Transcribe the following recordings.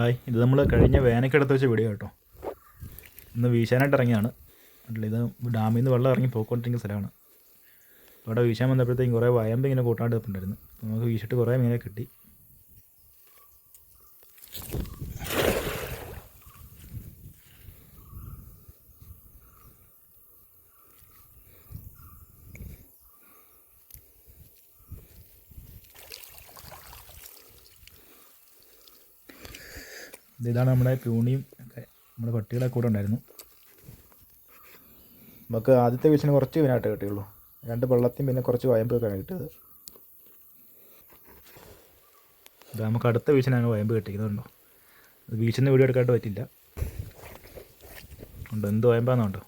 Hi ഇത് നമ്മൾ കഴിഞ്ഞ വേനക്കെടുത്ത് വെച്ച വീഡിയോ കേട്ടോ. ഇന്ന് വീശാനായിട്ട് ഇറങ്ങിയാണ് അല്ല ഇത് ഡാമിൽ നിന്ന് വെള്ളം ഇറങ്ങി പോയിക്കൊണ്ടിരിക്കുന്ന സ്ഥലമാണ്. അവിടെ വീശാൻ വന്നപ്പോഴത്തേക്കും കുറേ വയമ്പ് ഇങ്ങനെ കൂട്ടാണ്ട് നിൽപ്പുണ്ടായിരുന്നു നമുക്ക് വീശിട്ട് കുറേ മീനെ കിട്ടി. ഇതാണ് നമ്മുടെ പ്യൂണിയും ഒക്കെ നമ്മുടെ പട്ടികളൊക്കെ കൂടെ ഉണ്ടായിരുന്നു. നമുക്ക് ആദ്യത്തെ വീശിന് കുറച്ച് മീനായിട്ട് കിട്ടിയുള്ളൂ. രണ്ട് വെള്ളത്തിൽ പിന്നെ കുറച്ച് വയമ്പൊക്കെയാണ് കിട്ടിയത്. ഇത് നമുക്ക് അടുത്ത വീശിനാണ് വയമ്പ് കിട്ടിയതുണ്ടോ അത് വീശിന് വീഡിയോ എടുക്കാനായിട്ട് പറ്റില്ല. ഉണ്ട്? എന്ത് വയമ്പാന്നുണ്ടോ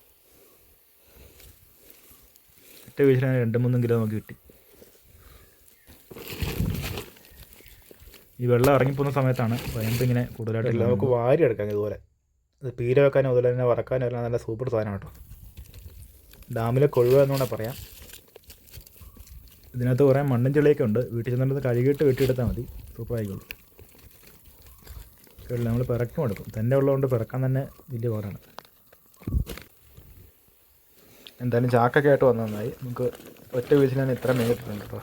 ഒറ്റ വീശിനാണ് രണ്ട് മൂന്നും കിലോ നമുക്ക് കിട്ടി. ഈ വെള്ളം ഇറങ്ങിപ്പോകുന്ന സമയത്താണ് വയമ്പ് ഇങ്ങനെ കൂടുതലായിട്ട് നമുക്ക് വാരി എടുക്കാം ഇതുപോലെ. ഇത് പീര വെക്കാനും അതുപോലെ തന്നെ വറക്കാനും എല്ലാം നല്ല സൂപ്പർ സാധനം കേട്ടോ. ഡാമിലെ കൊഴുവ എന്നുകൂടെ പറയാം. ഇതിനകത്ത് കുറേ മണ്ണും ചെളിയൊക്കെ ഉണ്ട്. വീട്ടിൽ ചെന്നിട്ട് കഴുകിയിട്ട് വെട്ടിയെടുത്താൽ മതി. സൂപ്പർ ആയിക്കോളും. കേട്ടില്ല നമ്മൾ പിറക്കും എടുക്കും. തന്നെ ഉള്ളതുകൊണ്ട് പിറക്കാൻ തന്നെ വലിയ പാടാണ്. എന്തായാലും ചാക്കൊക്കെ ആയിട്ട് വന്നു നന്നായി നമുക്ക് ഒറ്റ വീസിലാണ് ഇത്ര മേഞ്ഞിട്ടുണ്ട് കേട്ടോ.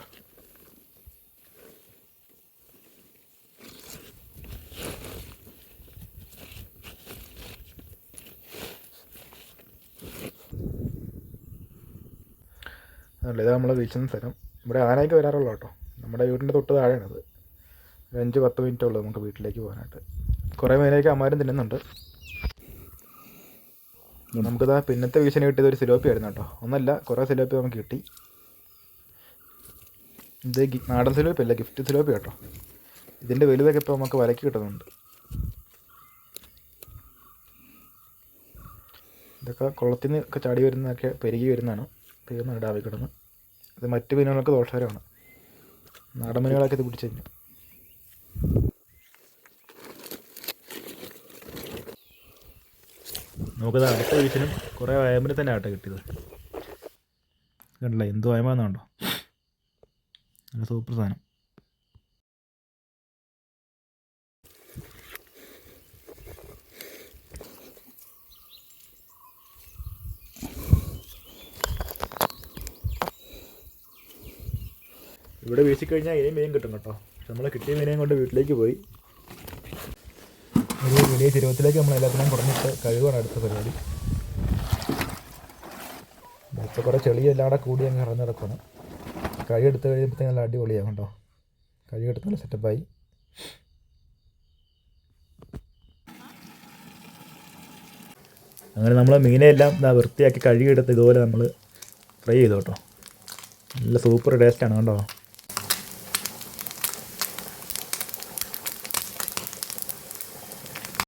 അതല്ല ഇത് നമ്മൾ വീശുന്ന സ്ഥലം. ഇവിടെ ആനയ്ക്ക് വരാറുള്ളൂ കേട്ടോ. നമ്മുടെ വീടിന്റെ തൊട്ട് താഴെയാണത്. ഒരു അഞ്ച് പത്ത് മിനിറ്റ് ഉള്ളൂ നമുക്ക് വീട്ടിലേക്ക് പോകാനായിട്ട്. കുറേ മേലേക്ക് അമ്മാരും തിന്നുന്നുണ്ട്. നമുക്കിതാ പിന്നത്തെ വീശിന് കിട്ടിയത് ഒരു സിലോപ്പി ആയിരുന്നു കേട്ടോ. ഒന്നല്ല കുറേ സിലോപ്പി നമുക്ക് കിട്ടി. ഇത് നാടൻ സിലോപ്പി അല്ല ഗിഫ്റ്റ് സിലോപ്പി കേട്ടോ. ഇതിന്റെ വലുതൊക്കെ ഇപ്പോൾ നമുക്ക് വലക്കി കിട്ടുന്നുണ്ട്. ഇതൊക്കെ കുളത്തിൽ നിന്ന് ഒക്കെ ചാടി വരുന്നതൊക്കെ പെരുകി വരുന്നതാണ്. തീർന്ന് ഇടാവി കിടന്ന്. ഇത് മറ്റു മീനുകൾക്ക് ദോഷകരമാണ്. നാടൻ മീനുകളൊക്കെ ഇത് പിടിച്ചു കഴിഞ്ഞു. നമുക്കത് അടുത്ത വീട്ടിലും കുറേ വയമ്പിന് തന്നെ ആട്ടെ കിട്ടിയത്. കണ്ടില്ല എന്ത് വയമാന്നുണ്ടോ നല്ല സൂപ്പർ സാധനം. ഇവിടെ വീശിക്കഴിഞ്ഞാൽ ഇനിയും മീൻ കിട്ടും കേട്ടോ. പക്ഷെ നമ്മൾ കിട്ടിയ മീനെയും കൊണ്ട് വീട്ടിലേക്ക് പോയി. ഒരു വലിയ ചെരുവത്തിലേക്ക് നമ്മൾ എല്ലാത്തിനെയും കുറഞ്ഞിട്ട് കഴിവാണ് അടുത്ത പരിപാടി. ഇപ്പോൾ കുറേ ചെളി എല്ലാം കൂടെ കൂടി അങ്ങ് ഇറങ്ങി കിടക്കുന്നു കഴി എടുത്ത് കഴിയുമ്പോഴത്തേക്കും നല്ല അടിപൊളിയാണ് കേട്ടോ. കഴി എടുത്ത് നല്ല സെറ്റപ്പായി അങ്ങനെ നമ്മൾ മീനെല്ലാം ഇതാ വൃത്തിയാക്കി കഴുകിയെടുത്ത് ഇതുപോലെ നമ്മൾ ഫ്രൈ ചെയ്തു കേട്ടോ. നല്ല സൂപ്പർ ടേസ്റ്റാണ് കേട്ടോ.